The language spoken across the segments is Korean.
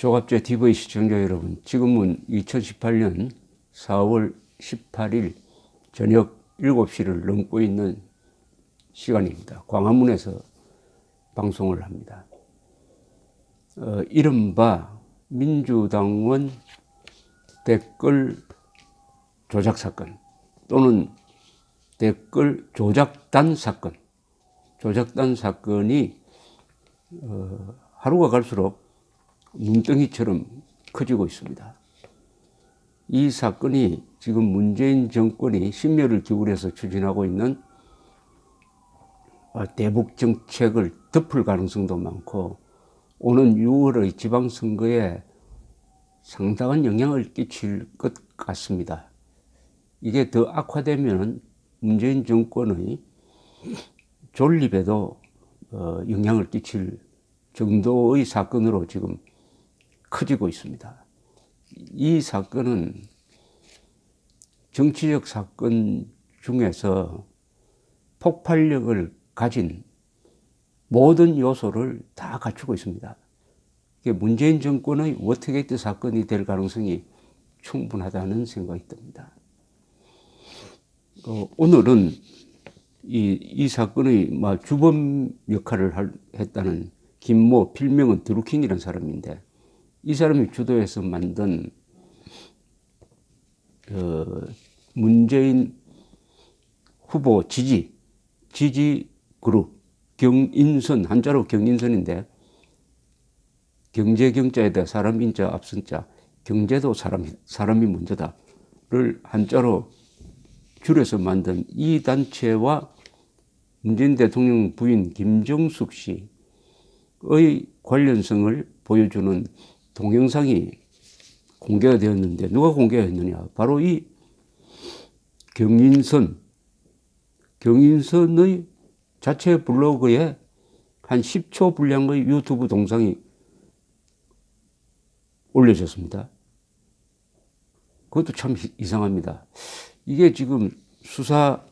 조갑제 TV 시청자 여러분, 지금은 2018년 4월 18일 저녁 7시를 넘고 있는 시간입니다. 광화문에서 방송을 합니다. 어, 이른바 민주당원 댓글 조작 사건 또는 댓글 조작단 사건, 조작단 사건이 어, 하루가 갈수록 눈덩이처럼 커지고 있습니다. 이 사건이 지금 문재인 정권이 심려를 기울여서 추진하고 있는 어, 대북 정책을 덮을 가능성도 많고 오는 6월의 지방선거에 상당한 영향을 끼칠 것 같습니다. 이게 더 악화되면 문재인 정권의 존립에도 어, 영향을 끼칠 정도의 사건으로 지금 커지고 있습니다. 이 사건은 정치적 사건 중에서 폭발력을 가진 모든 요소를 다 갖추고 있습니다. 문재인 정권의 워터게이트 사건이 될 가능성이 충분하다는 생각이 듭니다. 어, 오늘은 이, 이 사건의 주범 역할을 할, 했다는 김모 필명은 드루킹이라는 사람인데 이 사람이 주도해서 만든 어, 문재인 후보 지지 지지 그룹 경인선 한자로 경인선인데 경제 경자에다 사람 인자 앞선자 경제도 사람 사람이 먼저다를 한자로 줄여서 만든 이 단체와 문재인 대통령 부인 김정숙 씨의 관련성을 보여주는 동영상이 공개가 되었는데 누가 공개했느냐? 바로 이 경인선, 경인선의 자체 블로그에 한 10초 분량의 유튜브 동상이 올려졌습니다. 그것도 참 이상합니다. 이게 지금 수사망이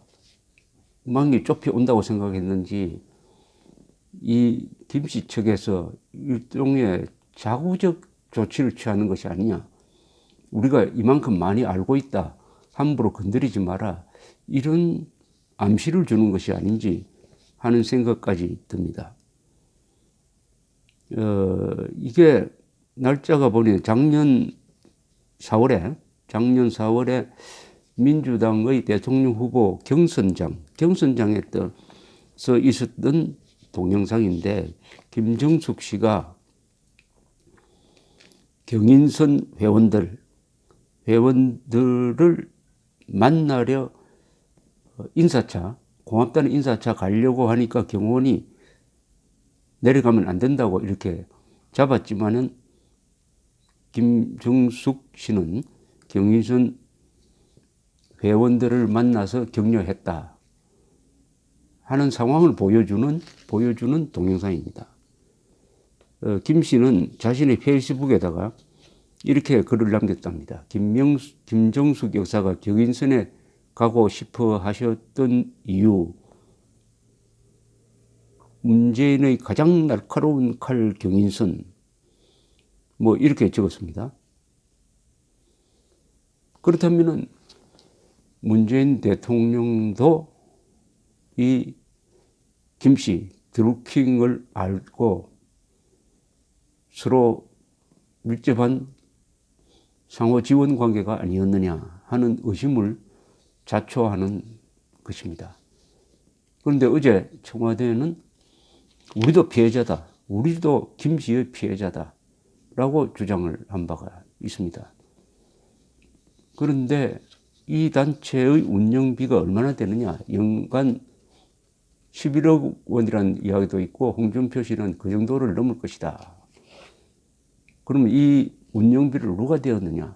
좁혀 온다고 생각했는지 이 김씨 측에서 일종의 자구적 조치를 취하는 것이 아니냐. 우리가 이만큼 많이 알고 있다. 함부로 건드리지 마라. 이런 암시를 주는 것이 아닌지 하는 생각까지 듭니다. 어, 이게 날짜가 보니 작년 4월에, 작년 4월에 민주당의 대통령 후보 경선장, 경선장에 있었던 동영상인데, 김정숙 씨가 경인선 회원들, 회원들을 만나려 인사차, 고맙다는 인사차 가려고 하니까 경호원이 내려가면 안 된다고 이렇게 잡았지만은 김정숙 씨는 경인선 회원들을 만나서 격려했다 하는 상황을 보여주는 보여주는 동영상입니다. 어, 김 씨는 자신의 페이스북에다가 이렇게 글을 남겼답니다. 김명수, 김정숙 여사가 경인선에 가고 싶어 하셨던 이유, 문재인의 가장 날카로운 칼 경인선, 뭐 이렇게 적었습니다. 그렇다면은 문재인 대통령도 이 김씨 드루킹을 알고 서로 밀접한 상호 지원 관계가 아니었느냐 하는 의심을 자초하는 것입니다. 그런데 어제 청와대는 우리도 피해자다. 우리도 김씨의 피해자다. 라고 주장을 한 바가 있습니다. 그런데 이 단체의 운영비가 얼마나 되느냐? 연간 11억 원이라는 이야기도 있고 홍준표 씨는 그 정도를 넘을 것이다. 그러면 이 운영비를 누가 되었느냐?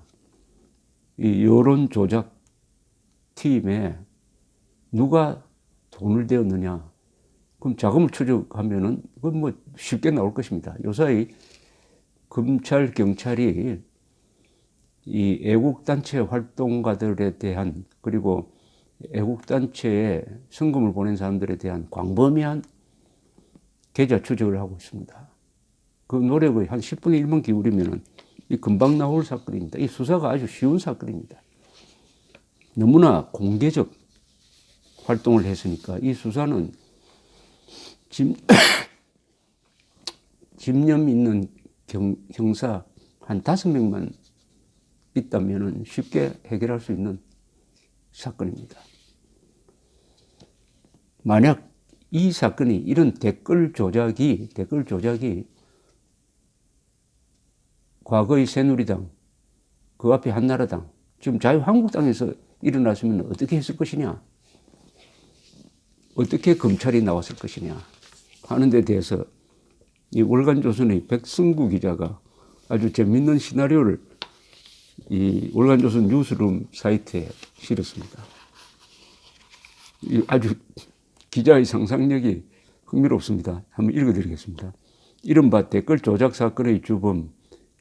이 여론 조작 팀에 누가 돈을 대었느냐? 그럼 자금을 추적하면은 그건 뭐 쉽게 나올 것입니다. 요사이 검찰, 경찰이 이 애국단체 활동가들에 대한 그리고 애국단체에 성금을 보낸 사람들에 대한 광범위한 계좌 추적을 하고 있습니다. 그 노력의 한 10분의 1만 기울이면은 이 금방 나올 사건입니다. 이 수사가 아주 쉬운 사건입니다. 너무나 공개적 활동을 했으니까 이 수사는 집, 집념 있는 경, 형사 한 다섯 명만 있다면 쉽게 해결할 수 있는 사건입니다. 만약 이 사건이 이런 댓글 조작이 댓글 조작이 과거의 새누리당 그 앞에 한나라당 지금 자유한국당에서 일어났으면 어떻게 했을 것이냐 어떻게 검찰이 나왔을 것이냐 하는 데 대해서 이 월간조선의 백승구 기자가 아주 재밌는 시나리오를 이 월간조선 뉴스룸 사이트에 실었습니다. 이 아주 기자의 상상력이 흥미롭습니다. 한번 읽어드리겠습니다. 이른바 댓글 조작 사건의 주범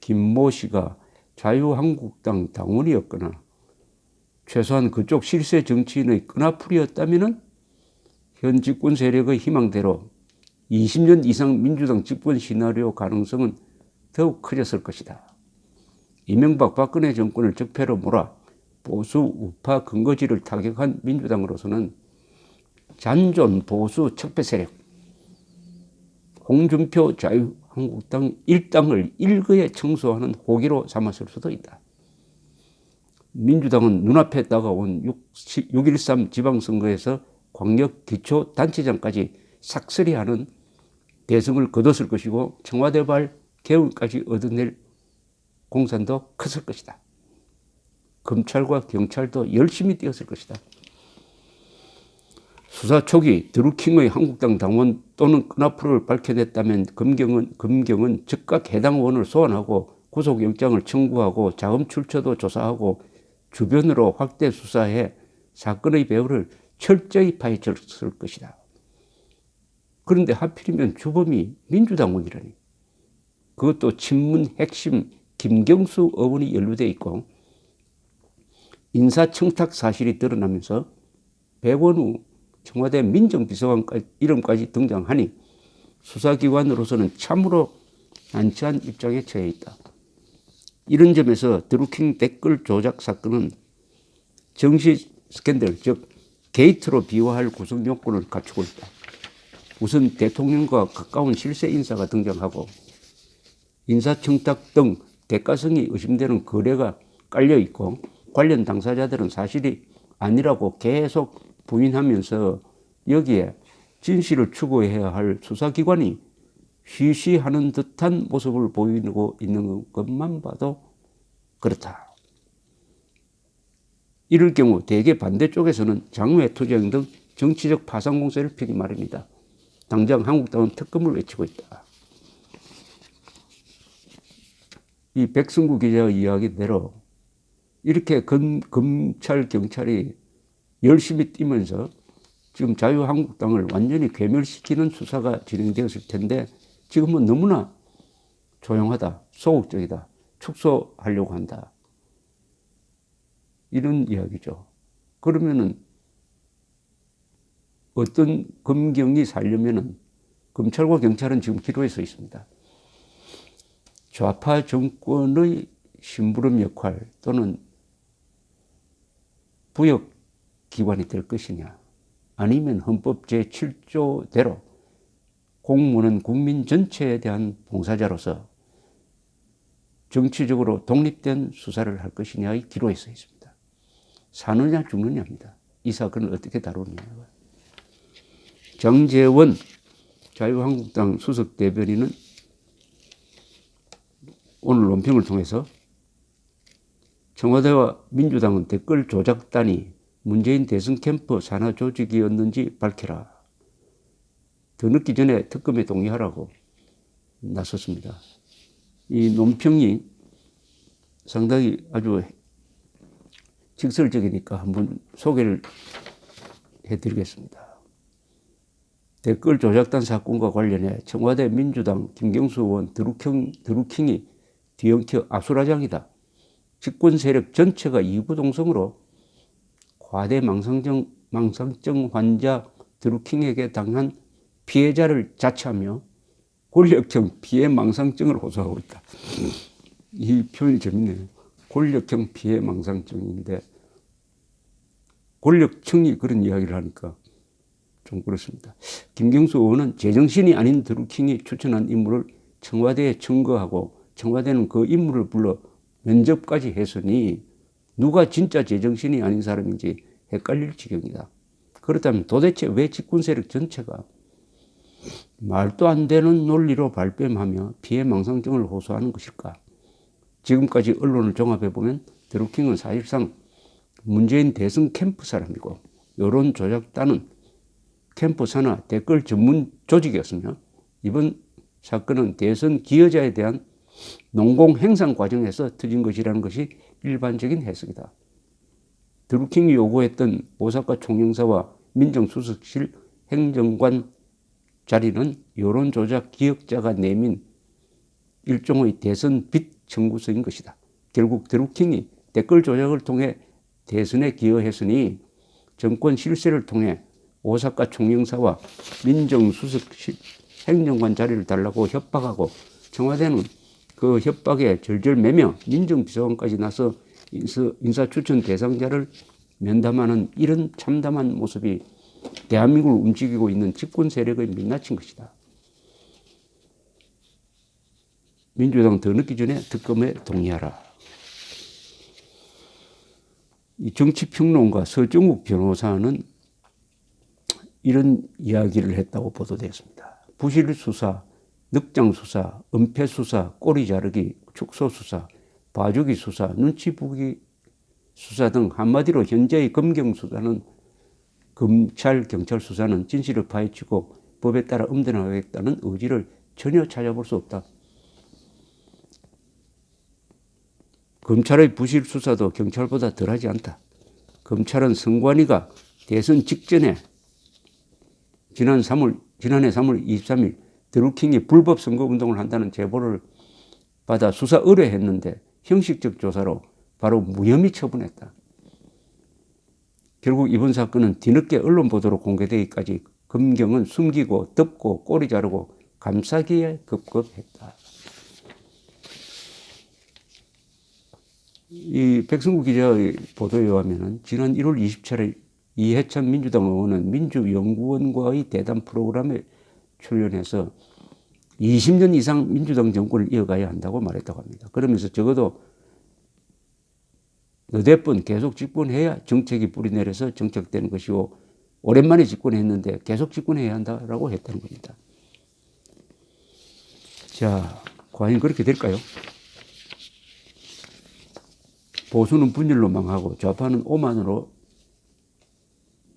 김모 씨가 자유한국당 당원이었거나 최소한 그쪽 실세 정치인의 끈아풀이었다면 현 집권 세력의 희망대로 20년 이상 민주당 집권 시나리오 가능성은 더욱 커졌을 것이다. 이명박 박근혜 정권을 적폐로 몰아 보수 우파 근거지를 타격한 민주당으로서는 잔존 보수 척배 세력 홍준표 자유 한국당 일당을 일거에 청소하는 호기로 삼았을 수도 있다. 민주당은 눈앞에 다가온 6.13 지방선거에서 광역 기초 단체장까지 삭슬이하는 대승을 거뒀을 것이고 청와대발 개헌까지 얻어낼 공산도 컸을 것이다. 검찰과 경찰도 열심히 뛰었을 것이다. 수사 초기 드루킹의 한국당 당원 또는 끈앞풀을 밝혀냈다면 검경은, 검경은 즉각 해당 의원을 소환하고 구속영장을 청구하고 자금 출처도 조사하고 주변으로 확대 수사해 사건의 배후를 철저히 파헤쳤을 것이다. 그런데 하필이면 주범이 민주당원이라니. 그것도 친문 핵심 김경수 의원이 연루돼 있고 인사청탁 사실이 드러나면서 백원우 청와대 민정비서관 이름까지 등장하니 수사기관으로서는 참으로 난처한 입장에 처해 있다. 이런 점에서 드루킹 댓글 조작 사건은 정시 스캔들, 즉 게이트로 비화할 구성 요건을 갖추고 있다. 우선 대통령과 가까운 실세 인사가 등장하고 인사청탁 등 대가성이 의심되는 거래가 깔려 있고 관련 당사자들은 사실이 아니라고 계속 부인하면서 여기에 진실을 추구해야 할 수사기관이 쉬쉬하는 듯한 모습을 보이고 있는 것만 봐도 그렇다. 이럴 경우 대개 반대쪽에서는 장외 투쟁 등 정치적 파상 공세를 펴기 마련이다. 당장 한국당은 특검을 외치고 있다. 이 백승구 기자의 이야기대로 이렇게 검, 검찰, 경찰이 열심히 뛰면서 지금 자유한국당을 완전히 괴멸시키는 수사가 진행되었을 텐데 지금은 너무나 조용하다, 소극적이다, 축소하려고 한다. 이런 이야기죠. 그러면은 어떤 검경이 살려면은 검찰과 경찰은 지금 기로에 서 있습니다. 좌파 정권의 심부름 역할 또는 부역 기관이 될 것이냐 아니면 헌법 제7조대로 공무원은 국민 전체에 대한 봉사자로서 정치적으로 독립된 수사를 할 것이냐의 기로에 서 있습니다. 사느냐 죽느냐입니다. 이 사건을 어떻게 다루느냐. 정재원 자유한국당 수석 대변인은 오늘 논평을 통해서 청와대와 민주당은 댓글 조작단이 문재인 대선 캠프 산하 조직이었는지 밝혀라. 더 늦기 전에 특검에 동의하라고 나섰습니다. 이 논평이 상당히 아주 직설적이니까 한번 소개를 해드리겠습니다. 댓글 조작단 사건과 관련해 청와대 민주당 김경수 의원 드루킹, 드루킹이 뒤엉켜 아수라장이다. 집권 세력 전체가 이구동성으로 과대 망상증, 망상증 환자 드루킹에게 당한 피해자를 자처하며 권력형 피해 망상증을 호소하고 있다. 이 표현이 재밌네요. 권력형 피해 망상증인데 권력층이 그런 이야기를 하니까 좀 그렇습니다. 김경수 의원은 제정신이 아닌 드루킹이 추천한 인물을 청와대에 청거하고 청와대는 그 인물을 불러 면접까지 했으니 누가 진짜 제정신이 아닌 사람인지 헷갈릴 지경이다. 그렇다면 도대체 왜 집권 세력 전체가 말도 안 되는 논리로 발뺌하며 피해 망상증을 호소하는 것일까? 지금까지 언론을 종합해 보면 드루킹은 사실상 문재인 대선 캠프 사람이고 여론 조작단은 캠프 산하 댓글 전문 조직이었으며 이번 사건은 대선 기여자에 대한 농공 행상 과정에서 터진 것이라는 것이 일반적인 해석이다. 드루킹이 요구했던 오사카 총영사와 민정수석실 행정관 자리는 여론조작 기억자가 내민 일종의 대선 빚 청구서인 것이다. 결국 드루킹이 댓글 조작을 통해 대선에 기여했으니 정권 실세를 통해 오사카 총영사와 민정수석실 행정관 자리를 달라고 협박하고 청와대는 그 협박에 절절 매며 민정비서관까지 나서 인사 추천 대상자를 면담하는 이런 참담한 모습이 대한민국을 움직이고 있는 집권 세력의 민낯인 것이다. 민주당 더 늦기 전에 특검에 동의하라. 이 정치평론가 서정욱 변호사는 이런 이야기를 했다고 보도되었습니다. 부실 수사, 늑장 수사, 은폐 수사, 꼬리 자르기, 축소 수사, 봐주기 수사, 눈치 보기 수사 등 한마디로 현재의 검경 수사는 검찰, 경찰 수사는 진실을 파헤치고 법에 따라 엄대하겠다는 의지를 전혀 찾아볼 수 없다. 검찰의 부실 수사도 경찰보다 덜하지 않다. 검찰은 선관위가 대선 직전에 지난 3월, 지난해 3월 23일 드루킹이 불법 선거 운동을 한다는 제보를 받아 수사 의뢰했는데 형식적 조사로 바로 무혐의 처분했다. 결국 이번 사건은 뒤늦게 언론 보도로 공개되기까지 검경은 숨기고 덮고 꼬리 자르고 감싸기에 급급했다. 이 백승구 기자의 보도에 의하면 지난 1월 27일 이해찬 민주당 의원은 민주연구원과의 대담 프로그램에 출연해서 20년 이상 민주당 정권을 이어가야 한다고 말했다고 합니다. 그러면서 적어도 너댓 번 계속 집권해야 정책이 뿌리내려서 정책되는 것이고 오랜만에 집권했는데 계속 집권해야 한다라고 했다는 겁니다. 자, 과연 그렇게 될까요? 보수는 분열로 망하고 좌파는 오만으로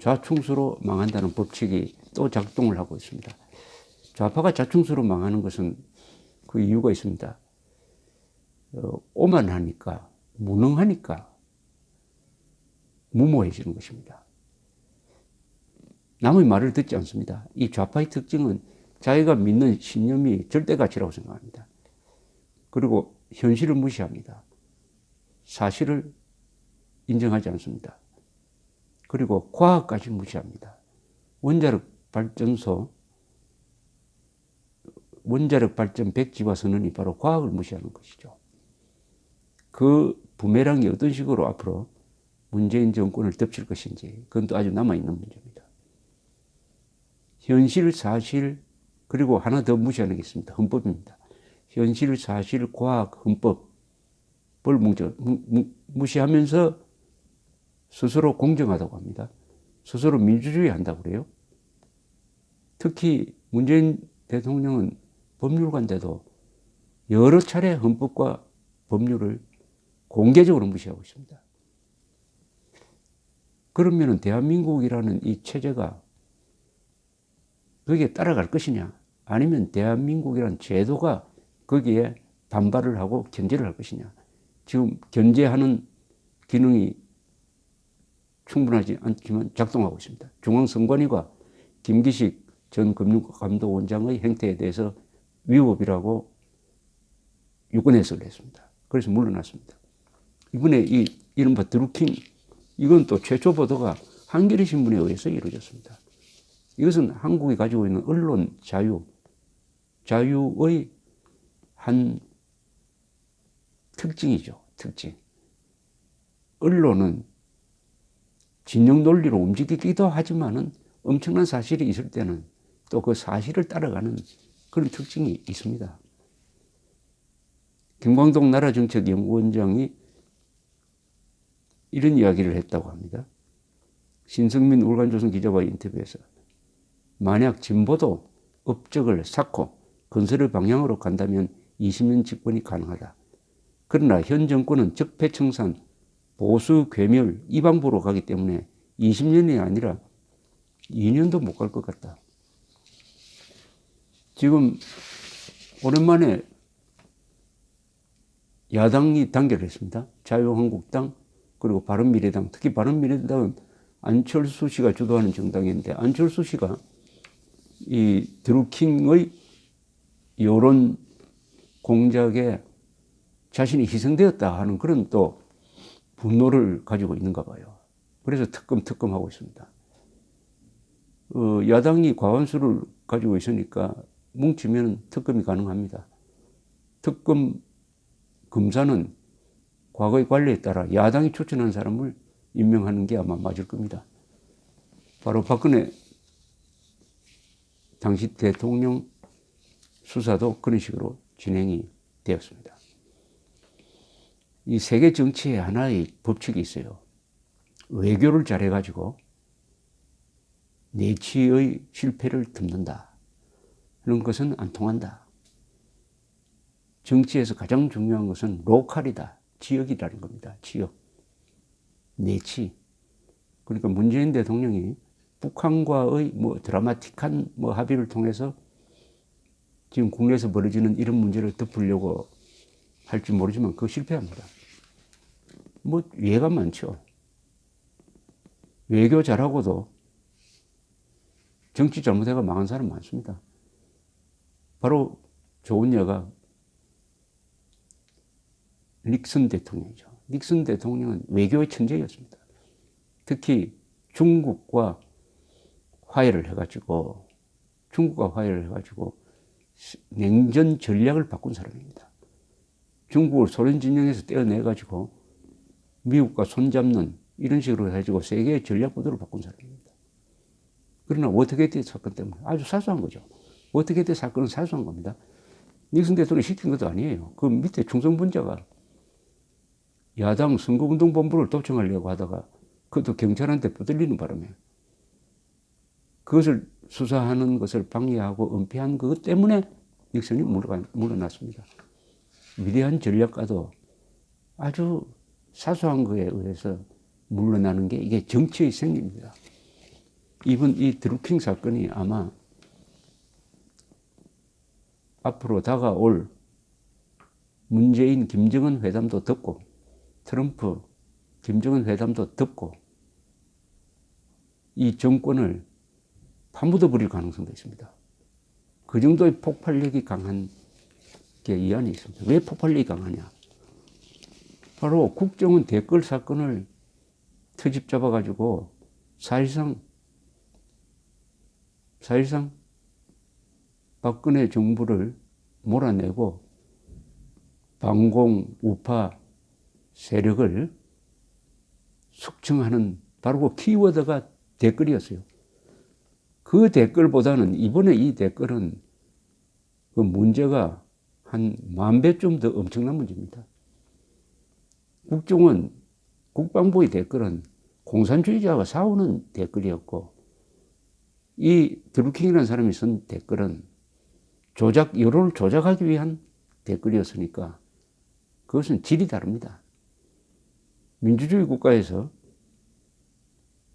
좌충수로 망한다는 법칙이 또 작동을 하고 있습니다. 좌파가 좌충수로 망하는 것은 그 이유가 있습니다. 어, 오만하니까, 무능하니까 무모해지는 것입니다. 남의 말을 듣지 않습니다. 이 좌파의 특징은 자기가 믿는 신념이 절대 가치라고 생각합니다. 그리고 현실을 무시합니다. 사실을 인정하지 않습니다. 그리고 과학까지 무시합니다. 원자력 발전소, 원자력 발전 백지화 선언이 바로 과학을 무시하는 것이죠. 그 부메랑이 어떤 식으로 앞으로 문재인 정권을 덮칠 것인지 그건 또 아주 남아있는 문제입니다. 현실, 사실, 그리고 하나 더 무시하는 게 있습니다. 헌법입니다. 현실, 사실, 과학, 헌법, 뭘 무시하면서 스스로 공정하다고 합니다. 스스로 민주주의 한다고 그래요. 특히 문재인 대통령은 법률가인데도 여러 차례 헌법과 법률을 공개적으로 무시하고 있습니다. 그러면 대한민국이라는 이 체제가 거기에 따라갈 것이냐? 아니면 대한민국이라는 제도가 거기에 반발을 하고 견제를 할 것이냐? 지금 견제하는 기능이 충분하지 않지만 작동하고 있습니다. 중앙선관위가 김기식 전 금융감독원장의 행태에 대해서 위법이라고 유권 해석을 했습니다. 그래서 물러났습니다. 이번에 이 이른바 드루킹 이건 또 최초 보도가 한겨레 신문에 의해서 이루어졌습니다. 이것은 한국이 가지고 있는 언론 자유 자유의 한 특징이죠. 특징. 언론은 진영 논리로 움직이기도 하지만은 엄청난 사실이 있을 때는 또 그 사실을 따라가는 그런 특징이 있습니다. 김광동 나라정책연구원장이 이런 이야기를 했다고 합니다. 신성민 울간조선 기자와의 인터뷰에서 만약 진보도 업적을 쌓고 건설의 방향으로 간다면 20년 집권이 가능하다. 그러나 현 정권은 적폐청산, 보수 괴멸 이 방법으로 가기 때문에 20년이 아니라 2년도 못 갈 것 같다. 지금 오랜만에 야당이 단결을 했습니다. 자유한국당 그리고 바른미래당 특히 바른미래당은 안철수 씨가 주도하는 정당인데 안철수 씨가 이 드루킹의 여론 공작에 자신이 희생되었다 하는 그런 또 분노를 가지고 있는가 봐요. 그래서 특검 특검 하고 있습니다. 어, 야당이 과반수를 가지고 있으니까 뭉치면 특검이 가능합니다. 특검 검사는 과거의 관리에 따라 야당이 추천한 사람을 임명하는 게 아마 맞을 겁니다. 바로 박근혜 당시 대통령 수사도 그런 식으로 진행이 되었습니다. 이 세계 정치에 하나의 법칙이 있어요. 외교를 잘해가지고 내치의 실패를 덮는다. 이런 것은 안 통한다. 정치에서 가장 중요한 것은 로컬이다. 지역이라는 겁니다. 지역. 내치. 그러니까 문재인 대통령이 북한과의 뭐 드라마틱한 뭐 합의를 통해서 지금 국내에서 벌어지는 이런 문제를 덮으려고 할지 모르지만 그거 실패합니다. 뭐 예가 많죠. 외교 잘하고도 정치 잘못해가 망한 사람 많습니다. 바로 좋은 예가 닉슨 대통령이죠. 닉슨 대통령은 외교의 천재였습니다. 특히 중국과 화해를 해가지고 중국과 화해를 해가지고 냉전 전략을 바꾼 사람입니다. 중국을 소련 진영에서 떼어내가지고 미국과 손잡는 이런 식으로 해가지고 세계의 전략 구도를 바꾼 사람입니다. 그러나 워터게이트 사건 때문에 아주 사소한 거죠. 워터게이트 사건은 사소한 겁니다. 닉슨 대통령이 시킨 것도 아니에요. 그 밑에 충성분자가 야당 선거운동본부를 도청하려고 하다가 그것도 경찰한테 부들리는 바람에 그것을 수사하는 것을 방해하고 은폐한 그것 때문에 닉슨이 물러났습니다. 위대한 전략가도 아주 사소한 거에 의해서 물러나는 게 이게 정치의 생리입니다. 이번 이 드루킹 사건이 아마 앞으로 다가올 문재인 김정은 회담도 듣고 트럼프 김정은 회담도 듣고 이 정권을 파묻어 버릴 가능성도 있습니다. 그 정도의 폭발력이 강한 게 이 안에 있습니다. 왜 폭발력이 강하냐? 바로 국정원 댓글 사건을 트집 잡아가지고 사실상 사실상 박근혜 정부를 몰아내고 반공 우파 세력을 숙청하는 바로 그 키워드가 댓글이었어요. 그 댓글보다는 이번에 이 댓글은 그 문제가 한 만 배쯤 더 엄청난 문제입니다. 국정원 국방부의 댓글은 공산주의자와 싸우는 댓글이었고 이 드루킹이라는 사람이 쓴 댓글은 조작 여론을 조작하기 위한 댓글이었으니까 그것은 질이 다릅니다. 민주주의 국가에서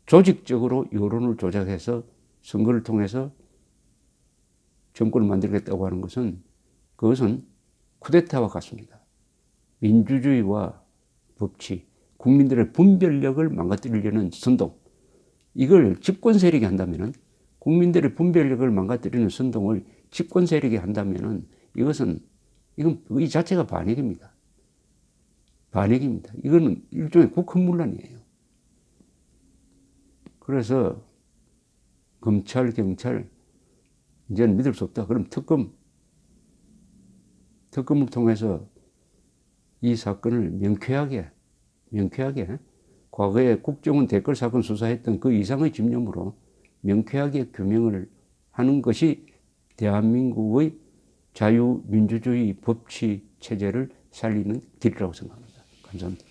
조직적으로 여론을 조작해서 선거를 통해서 정권을 만들겠다고 하는 것은 그것은 쿠데타와 같습니다. 민주주의와 법치, 국민들의 분별력을 망가뜨리려는 선동, 이걸 집권 세력이 한다면은 국민들의 분별력을 망가뜨리는 선동을 집권 세력이 한다면은 이것은 이건 이 자체가 반역입니다. 반역입니다. 이거는 일종의 국헌문란이에요. 그래서 검찰, 경찰 이제는 믿을 수 없다. 그럼 특검 특검을 통해서 이 사건을 명쾌하게, 명쾌하게 과거에 국정원 댓글 사건 수사했던 그 이상의 집념으로 명쾌하게 규명을 하는 것이 대한민국의 자유민주주의 법치 체제를 살리는 길이라고 생각합니다. 감사합니다.